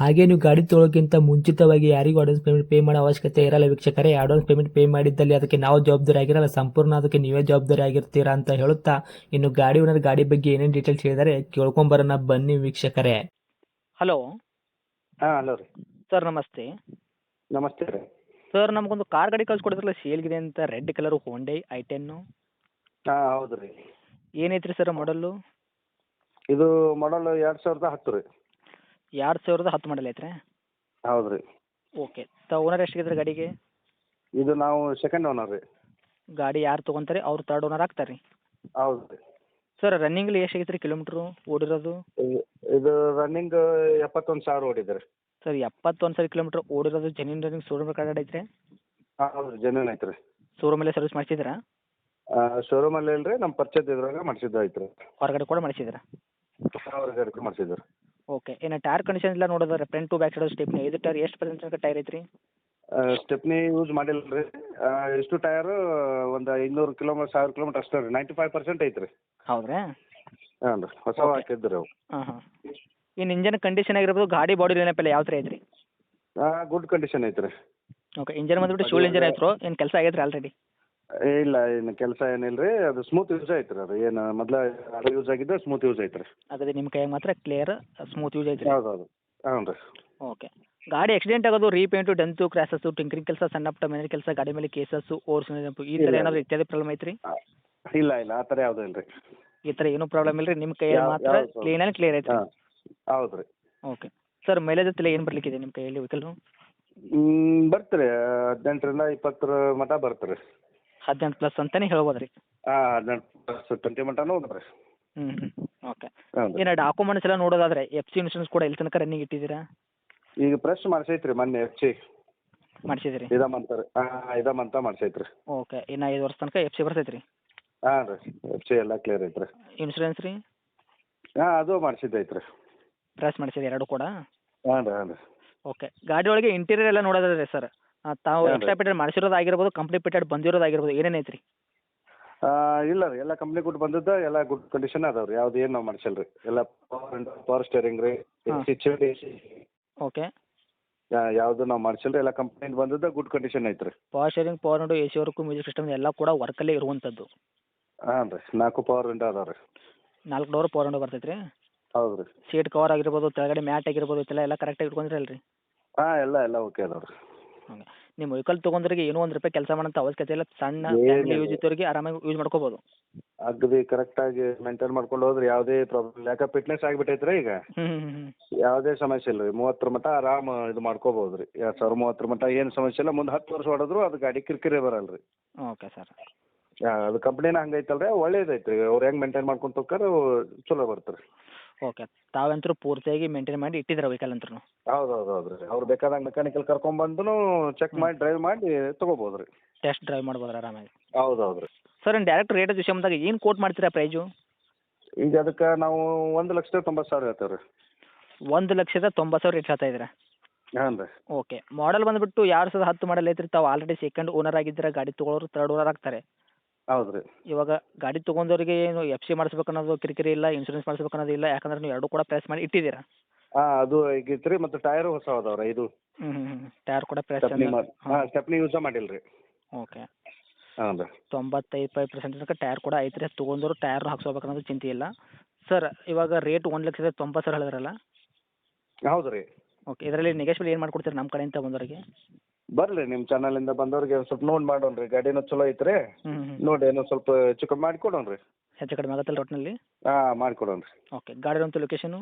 ಹಾಗೆ ನೀವು ಗಾಡಿ ತೊಳೋಕ್ಕಿಂತ ಮುಂಚಿತವಾಗಿ ಯಾರಿಗೂ ಅಡ್ವಾನ್ಸ್ ಪೇಮೆಂಟ್ ಪೇ ಮಾಡೋ ಅವಶ್ಯಕತೆ ಇರಲ್ಲ ವೀಕ್ಷಕರೇ. ಅಡ್ವಾನ್ಸ್ ಪೇಮೆಂಟ್ ಪೇ ಮಾಡಿದ್ದಲ್ಲಿ ಅದಕ್ಕೆ ನಾವು ಜವಾಬ್ದಾರಿ ಆಗಿರಲ್ಲ. ಸಂಪೂರ್ಣ ಅದಕ್ಕೆ ನೀವೇ ಜವಾಬ್ದಾರಿ ಆಗಿರ್ತೀರಾ ಅಂತ ಹೇಳುತ್ತಾ ಇನ್ನು ಗಾಡಿ ಓನರ್ ಗಾಡಿ ಬಗ್ಗೆ ಏನೇನು ಡೀಟೇಲ್ಸ್ ಹೇಳಿದರೆ ಕೇಳ್ಕೊಂಬರೋಣ. ಬನ್ನಿ ವೀಕ್ಷಕರೇ. ಹಲೋ ಹಾಂ ಹಲೋ ರೀ. ಸರ್ ನಮಸ್ತೆ. ನಮಸ್ತೆ ರೀ. ಸರ್ ನಮಗೊಂದು ಕಾರ್ ಗಾಡಿ ಕಳ್ಸಿಕೊಡಿದ್ರಲ್ಲ ಸೇಲ್ಗಿದೆ ಅಂತ red colour Hyundai i ten ಹಾಂ ಹೌದು ರೀ. ಏನೈತ್ರಿ ಸರ್ ಮಾಡಲ್ಲು ಇದು ಮಾಡಲ್ ಎರಡು ಸಾವಿರದ ಹತ್ತು ರೀ. ಎರಡು ಸಾವಿರದ ಹತ್ತು ಮಾಡಲ್ ಐತ್ರಿ? ಹೌದ್ರಿ. ಓಕೆ ತ ಓನರ್ ಎಷ್ಟಿದ್ರೆ ಗಾಡಿಗೆ? ಇದು ನಾವು ಸೆಕೆಂಡ್ ಓನರ್ ರೀ. ಗಾಡಿ ಯಾರು ತೊಗೊಂತಾರೆ ಅವ್ರು ತರ್ಡ್ ಓನರ್ ಆಗ್ತಾರೆ ಹೌದ್ರಿ. ಸರ್ ರನ್ನಿಂಗ್ಲಿ ಎಷ್ಟು ಆಗೈತೆ ರೀ ಕಿಲೋಮೀಟ್ರು ಓಡಿರೋದು? ಇದು- ಇದು ರನ್ನಿಂಗ್ ಎಪ್ಪತ್ತೊಂದು ಸಾವಿರ ಓಡಿದ್ರಿ ಸರ್ ಎಪ್ಪತ್ತೊಂದು ಸಾವಿರ ಕಿಲೋಮೀಟ್ರ್ ಓಡಿರೋದು ಜೆನ್ಯೂನ್ ರನ್ನಿಂಗ್ ಶೋರೂಮ್ ಕಾರ್ಡ್ ಐತ್ರಿ? ಹೌದ್ರಿ ಹೌದು ಐತ್ರಿ. ಶೋರೂಮಲ್ಲೇ ಸರ್ವಿಸ್ ಮಾಡಿಸಿದ್ರಾ ಶೋರೂಮ್ ಅಲ್ಲಿ ಇಲ್ರಿ ನಮ್ಮ ಪರ್ಚೇಸ್ ಇದ್ರಾಗ ಮಾಡಿಸಿದ್ದು ಐತ್ರಿ. ಹೊರಗಡೆ ಕೂಡ ಮಾಡಿಸಿದ್ರಾ ಹೊರಗಡೆ ಓಕೆ ಏನು ಟೈರ್ ಕಂಡೀಷನ್ ಎಲ್ಲ ನೋಡೋದಾದ್ರೆ front to back side stepney ಐದು ಟೈರ್ ಎಷ್ಟು ಪರ್ಸೆಂಟ್ ತನಕ ಟೈರ್ ಐತ್ರಿ? ಸ್ಟೆಪ್ನಿ ಯೂಸ್ ಮಾಡಿಲ್ಲ ರೀ ಎಷ್ಟು ಟೈರ್ ಒಂದು ಐನೂರು ಕಿಲೋಮೀಟರ್ ಸಾವಿರ ಕಿಲೋಮೀಟರ್ ಅಷ್ಟೇ ರೀ. ನೈಂಟಿ ಫೈವ್ ಪರ್ಸೆಂಟ್ ಐತ್ರಿ. ರೀ ಹೌದ್ರಾ? ಹಾಂ ರೀ ಹೊಸ ಹಾಕಿದ್ರಿ ಹಾಕಿದ್ದು ರೀ ಅವು. ಹಾಂ ಹಾಂ. ಇನ್ನು ಇಂಜನ್ ಕಂಡೀಷನ್ ಆಗಿರ್ಬೋದು ಗಾಡಿ ಬಾಡಿ ನೆನಪೆಲ್ಲ ಯಾವ ಥರ ಐತ್ರಿ? ಗುಡ್ ಕಂಡೀಷನ್ ಐತ್ರಿ. ರೀ ಓಕೆ ಇಂಜನ್ ಬಂದ್ಬಿಟ್ಟು ಶೂಲ್ ಇಂಜನ್ ಐತ್ರೋ? ಏನು ಕೆಲಸ ಆಗೈತ್ರಿ ಆಲ್ರೆಡಿ ಇಲ್ಲ ಏನು ಕೆಲಸ ಏನಿಲ್ಲ ರೀ ಅದು ಸ್ಮೂತ್ ಯೂಸ್ ಐತ್ರಿ ಅದ್. ಏನು ಮೊದಲ ಅದು ಯೂಸ್ ಆಗಿದ್ದು ಸ್ಮೂತ್ ಯೂಸ್ ಐತ್ರಿ. ಅದೇ ನಿಮ್ಮ ಕೈಯಾಗ ಮಾತ್ರ ಕ್ಲಿಯರ್ ಸ್ಮೂತ್ ಯೂಸ್ ಐತ್ರಿ? ಹೌದು ಹೌದು ಹ್ಞೂ ರೀ ಓಕೆ ಗಾಡಿ ಆಕ್ಸಿಡೆಂಟ್ ಆಗೋದು ರೀಪೇಂಟು ಡೆಂತು ಕ್ರ್ಯಾಸಸ್ಸು ಟಿಂಕರಿಂಗ್ ಕೆಲಸ ಸಣ್ಣ ಪುಟ್ಟ ಮನೆ ಕೆಲಸ ಗಾಡಿ ಮೇಲೆ ಕೇಸಸ್ ಓರ್ಸ್ ಈ ತರ ಏನಾದ್ರು ಇತ್ಯಾದಿ ಪ್ರಾಬ್ಲಮ್ ಐತ್ರಿ? ಇಲ್ಲ ಇಲ್ಲ. ಆ ತರ ಯಾವುದೂ ಇಲ್ಲ ರೀ ಈ ತರ ಏನೂ ಪ್ರಾಬ್ಲಮ್ ಇಲ್ಲ ರೀ ನಿಮ್ಮ ಕೈಯಾಗ ಯಾವ- ಮಾತ್ರ problem? ಕ್ಲೀನ್ ಆಗಿ ಕ್ಲಿಯರ್ ಐತ್ರಿ? ಹಾಂ ಹೌದು ರೀ ಓಕೆ ಸರ್ ಮೈಲೇಜ್ ಹತ್ತಿಲ್ಲ ಏನು ಬರ್ಲಿಕ್ಕಿದೆ ನಿಮ್ಮ ಕೈಯಲ್ಲಿ ವೆಹಿಕಲ್ ಬರ್ತೀರಿ. ಹದಿನೆಂಟರಿಂದ ಇಪ್ಪತ್ತರ ಮಟ ಬರ್ತೀರಿ. ಹದಿನೆಂಟು ಪ್ಲಸ್ ಅಂತಾನೆ ಹೇಳ್ಬೋದು ರೀ ಹಾಂ ಹದಿನೆಂಟು ಟ್ವೆಂಟಿ ಮಟನೂ ಹ್ಞೂ ಹ್ಞೂ ಓಕೆ ಏನು ಡಾಕ್ಯುಮೆಂಟ್ಸ್ ಎಲ್ಲ ನೋಡೋದಾದ್ರೆ ಎಫ್ ಸಿ ಇನ್ಶೂರೆನ್ಸ್ ಕೂಡ ಎಲ್ಲಿ ತನಕ ರನ್ನಿಂಗ್ ಇಟ್ಟಿದ್ದೀರಾ? ಈಗ ಫ್ರೆಶ್ ಮಾಡಿಸೈತ್ರಿ ಮೊನ್ನೆ ಎಫ್ ಸಿ ಮಾಡಿಸಿದ್ರಿ ಇದ ಮಂತ ರೀ. ಹಾಂ ಇದ ಮಂತ ಮಾಡಿಸೈತ್ರಿ. ಓಕೆ ಇನ್ನ ಐದು ವರ್ಷ ತನಕ ಎಫ್ ಸಿ ಬರ್ತೈತೆ ರೀ ಹಾಂ ರೀ ಎಫ್ ಸಿ ಎಲ್ಲ ಕ್ಲಿಯರ್ ಐತ್ರಿ. ಇನ್ಶೂರೆನ್ಸ್ ರೀ? ಹಾಂ ಅದು ಮಾಡಿಸಿದ್ದೈತ್ರಿ. ಪ್ರೆಸ್ ಮಾಡಿಸಿದೆ ಎರಡು ಕೂಡ? ಹಾಂ ರೀ ಹಾಂ ರೀ. ಓಕೆ ಗಾಡಿ ಒಳಗೆ ಇಂಟೀರಿಯರ್ ಎಲ್ಲ ನೋಡೋದಾದ್ರೆ ಸರ್ ತಾವು ಹಾಂ ರೀ. ಎಕ್ಸ್ಟ್ರಾ ಆಗಿರ್ಬೋದು ಕಂಪ್ನಿ ಪೇಟೆಡ್ ಬಂದಿರೋದಾಗಿರ್ಬೋದು ಏನೇನು ಐತ್ರಿ? ಆ, ಇಲ್ಲ ರೀ ಎಲ್ಲ ಕಂಪ್ನಿ ಗುಡ್ ಬಂದಿದ್ದ ಎಲ್ಲ ಗುಡ್ ಕಂಡೀಷನ್ ಅದಾವ ರೀ ಯಾವ್ದು ಏನು ನಾವು ಮಾಡಿಸಲ್ ರೀ. ಎಲ್ಲ ಪವರ್ ಪವರ್ ಸ್ಟೇರಿಂಗ್ ರೀ ಹಾ. ಓಕೆ ಯಾವುದು ನಾವು ಮಾಡಿಸಲ್ ರೀ ಎಲ್ಲ ಕಂಪ್ನಿ ಬಂದದ್ದು ಗುಡ್ ಕಂಡೀಷನ್ ಐತ್ರಿ. ಪವರ್ ಶೇರಿಂಗ್ ಪವರ್ ನೋಡು A C work music system ಎಲ್ಲ ಕೂಡ ವರ್ಕಲ್ಲೇ ಇರುವಂತದ್ದು. ಹಾಂ ರೀ ನಾಲ್ಕು ಪವರ್ ವಿಂಡೋ ಅದಾವ ರೀ. ನಾಲ್ಕು ಡೋರ್ ಪವರ್ ವಿಂಡೋ ಬರ್ತೈತೆ ರೀ ಹೌದು ರೀ. ಸೀಟ್ ಕವರ್ ಆಗಿರ್ಬೋದು ತೆಳಗಡೆ ಮ್ಯಾಟ್ ಆಗಿರ್ಬೋದು ಇದೆಲ್ಲ ಎಲ್ಲ ಕರೆಕ್ಟಾಗಿ ಆಗಿ ರೀ ಹಾಂ ಎಲ್ಲ ಎಲ್ಲ ಓಕೆ ಅದಾವ ರೀ. ಹಂಗೆ. ನಿಮ್ಮ ವೆಹಿಕಲ್ ತೊಗೊಂಡ್ರಿಗೆ ಏನೋ ಒಂದು ರೂಪಾಯಿ ಕೆಲಸ ಮಾಡೋಂಥ ಅವಶ್ಯಕತೆ ಇಲ್ಲ. ಸಣ್ಣ ಏನಿಲ್ಲ. ಫ್ಯಾಮಿಲಿ ಯೂಸ್ ಇದ್ದವರಿಗೆ ಆರಾಮಾಗಿ ಯೂಸ್ ಮಾಡ್ಕೋಬೋದು. ಅಗದಿ ಕರೆಕ್ಟಾಗಿ ಮೇಂಟೈನ್ ಮಾಡ್ಕೊಂಡು ಹೋದ್ರೆ ಯಾವುದೇ ಪ್ರಾಬ್ಲಮ್ ಯಾಕೆ ಫಿಟ್ನೆಸ್ ಆಗಿಬಿಟ್ಟೈತ್ರಿ ಈಗ? ಹ್ಞೂ ಹ್ಞೂ ಹ್ಞೂ ಯಾವುದೇ ಸಮಸ್ಯೆ ಇಲ್ಲ ರೀ. ಮೂವತ್ತರ ಮಟ್ಟ ಆರಾಮ ಇದು ಮಾಡ್ಕೋಬಹುದು ರೀ. ಎರಡು ಸಾವಿರ ಮೂವತ್ತರ ಮಟ್ಟ ಏನು ಸಮಸ್ಯೆ ಇಲ್ಲ. ಮುಂದೆ ಹತ್ತು ವರ್ಷ ಹೊಡೆದ್ರು ಅದು ಗಾಡಿ ಕಿರಿಕಿರಿ ಬರಲ್ಲ ರೀ. Okay sir. ಅದು ಕಂಪ್ನಿನ ಹಂಗೈತಲ್ರಿ. ಒಳ್ಳೇದೈತೆ ರೀ ಅವ್ರು ಹೆಂಗೆ ಮೇಂಟೈನ್ ಮಾಡ್ಕೊಂಡು ಹೋಗ್ತಾರೋ ಚಲೋ ಬರ್ತಾರೆ ರೀ ಓಕೆ. ತಾವಂತರೂ ಪೂರ್ತಿಯಾಗಿ ಮೇಂಟೈನ್ ಮಾಡಿ ಇಟ್ಟಿದ್ರ ವೆಹಿಕಲ್ ಅಂತೂ ಹೌದು ಹೌದು ಹೌದು ರೀ ಅವ್ರು ಬೇಕಾದಾಗ ಮೆಕ್ಯಾನಿಕಲ್ ಕರ್ಕೊಂಬಂದು ಚೆಕ್ ಮಾಡಿ ಡ್ರೈವ್ ಮಾಡಿ ತೊಗೋಬೋದು ರೀ ಟೆಸ್ಟ್ ಡ್ರೈವ್ ಮಾಡ್ಬೋದು ಆರಾಮಾಗಿ. ಹೌದು ಹೌದು ರೀ ಸರ್ ಡೈರೆಕ್ಟ್ ರೇಟ್ ವಿಷಯ ಬಂದಾಗ ಏನು ಕೋಟ್ ಮಾಡ್ತೀರಾ ಪ್ರೈಜು ಈಗ ಅದಕ್ಕೆ ನಾವು ಒಂದು ಲಕ್ಷದ ತೊಂಬತ್ತು ಸಾವಿರ ಹೇಳ್ತೇವೆ ರೀ ಒಂದು ಲಕ್ಷದ ತೊಂಬತ್ತು ಸಾವಿರ ರೇಟ್ ಹೇಳ್ತಾ ಇದ್ದೀರಾ? ಹಾಂ ರೀ. ಓಕೆ. ಮಾಡಲ್ ಬಂದ್ಬಿಟ್ಟು ಯಾರು ಸಾವಿರದ ಹತ್ತು ಮಾಡಲ್ ಐತ್ರಿ ತಾವು ಆಲ್ರೆಡಿ ಸೆಕೆಂಡ್ ಓನರ್ ಆಗಿದ್ದೀರಾ ಗಾಡಿ ತೊಗೊಳೋರು ತರ್ಡ್ ಓನರ್ ಆಗ್ತಾರೆ. ಹೌದು ರೀ ಇವಾಗ ಗಾಡಿ ತಗೊಂಡವರಿಗೆ ಏನು ಎಫ್ ಸಿ ಮಾಡಿಸ್ಬೇಕು ಅನ್ನೋದು ಕಿರಿಕಿರಿ ಇಲ್ಲ ಇನ್ಶೂರೆನ್ಸ್ ಮಾಡಿಸ್ಬೇಕು ಅನ್ನೋದು ಇಲ್ಲ ಯಾಕಂದ್ರೆ ನೀವು ಎರಡು ಕೂಡ ಪ್ರೆಸ್ ಮಾಡಿ ಇಟ್ಟಿದ್ದೀರಾ? ಹಾ ಅದು ಈಗಿತ್ತು ಮತ್ತೆ ಟೈರ್ ಹೊಸ ಇದು ಟೈರ್ ಕೂಡ ಪ್ರೆಸ್ ಸ್ಟೆಪ್ನಿ ಹಾಂ ಸ್ಟೆಪ್ನಿ ಯೂಸ ಮಾಡಿಲ್ರಿ. ಓಕೆ ಹಾಂ ರೀ. ತೊಂಬತ್ತೈದು ಫೈವ್ ಪರ್ಸೆಂಟ್ ತನಕ ಟೈರ್ ಕೂಡ ಐತ್ರಿ ತೊಗೊಂಡವ್ರು ಟೈರ್ ಹಾಕ್ಸ್ಕೋಬೇಕು ಅನ್ನೋದು ಚಿಂತೆ ಇಲ್ಲ. ಸರ್ ಇವಾಗ ರೇಟ್ ಒಂದು ಲಕ್ಷದ ತೊಂಬತ್ತು ಸಾವಿರ ಹೇಳಿದ್ರಲ್ಲ? ಹೌದು ರೀ ಓಕೆ ಇದರಲ್ಲಿ ನೆಗೆಶ್ವಲ್ ಏನು ಮಾಡ್ಕೊಡ್ತೀರಿ ನಮ್ಮ ಕಡೆಯಿಂದ ಬಂದವರಿಗೆ? ಬರ್ರಿ ನಿಮ್ಮ ಇಂದ ಬಂದವ್ರಿಗೆ ಒಂದ್ ಸ್ವಲ್ಪ ನೋಡಿ ಮಾಡೋಣ್ರಿ. ಗಾಡಿನೂ ಚಲೋ ಐತ್ರಿ. ನೋಡಿ ಏನೋ ಸ್ವಲ್ಪ ಹೆಚ್ಚು ಕಮ್ಮಿ ಮಾಡಿ ರೀ ಹೆಚ್ಚು ಕಡಿಮೆ ಆಗತ್ತಲ್ಲ ಒಟ್ಟಿನಲ್ಲಿ ಹಾ ಮಾಡ್ಕೊಡೋಣ್ರಿ. ಓಕೆ ಗಾಡಿ ಅಂತ ಲೊಕೇಶನ್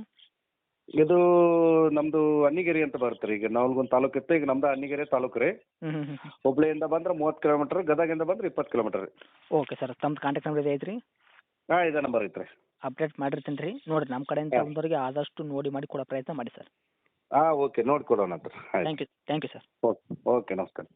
ಇದು ನಮ್ದು ಅನ್ನಿಗೆರೆ ಅಂತ ಬರುತ್ತೆ ಈಗ ನವಲ್ಗೊಂದು ತಾಲೂಕು ಇತ್ತು ಈಗ ನಮ್ದು ಅನ್ನಿಗೆರೆ ತಾಲೂಕು ರೀ. ಹ್ಞೂ ಹ್ಞೂ ಹ್ಞೂ ಹುಬ್ಳಿಯಿಂದ ಬಂದ್ರೆ ಮೂವತ್ತು ಕಿಲೋಮೀಟರ್ ಗದಗಿಂದ ಬಂದ್ರೆ ಇಪ್ಪತ್ತು ಕಿಲೋಮೀಟರ್ ರೀ. ಓಕೆ ಸರ್ ತಮ್ಮ ಕಾಂಟ್ಯಾಕ್ಟ್ ನಂಬರ್ ಇದೆ ಐತ್ರಿ? ಹಾಂ ಇದೇ ನಂಬರ್ ಐತ್ರಿ. ಅಪ್ಡೇಟ್ ಮಾಡಿರ್ತೀನಿ ರೀ. ನೋಡಿರಿ ನಮ್ಮ ಕಡೆಯಿಂದ ಹಾಂ. ಬಂದವರಿಗೆ ಆದಷ್ಟು ನೋಡಿ ಮಾಡಿ ಕೊಡೋ ಪ್ರಯತ್ನ ಮಾಡಿ ಸರ್ ಹಾಂ ಓಕೆ ನೋಡಿ ಕೊಡೋಣ ಅಂತ ಆಯ್ತು. Thank you thank you sir okay okay ನಮಸ್ಕಾರ.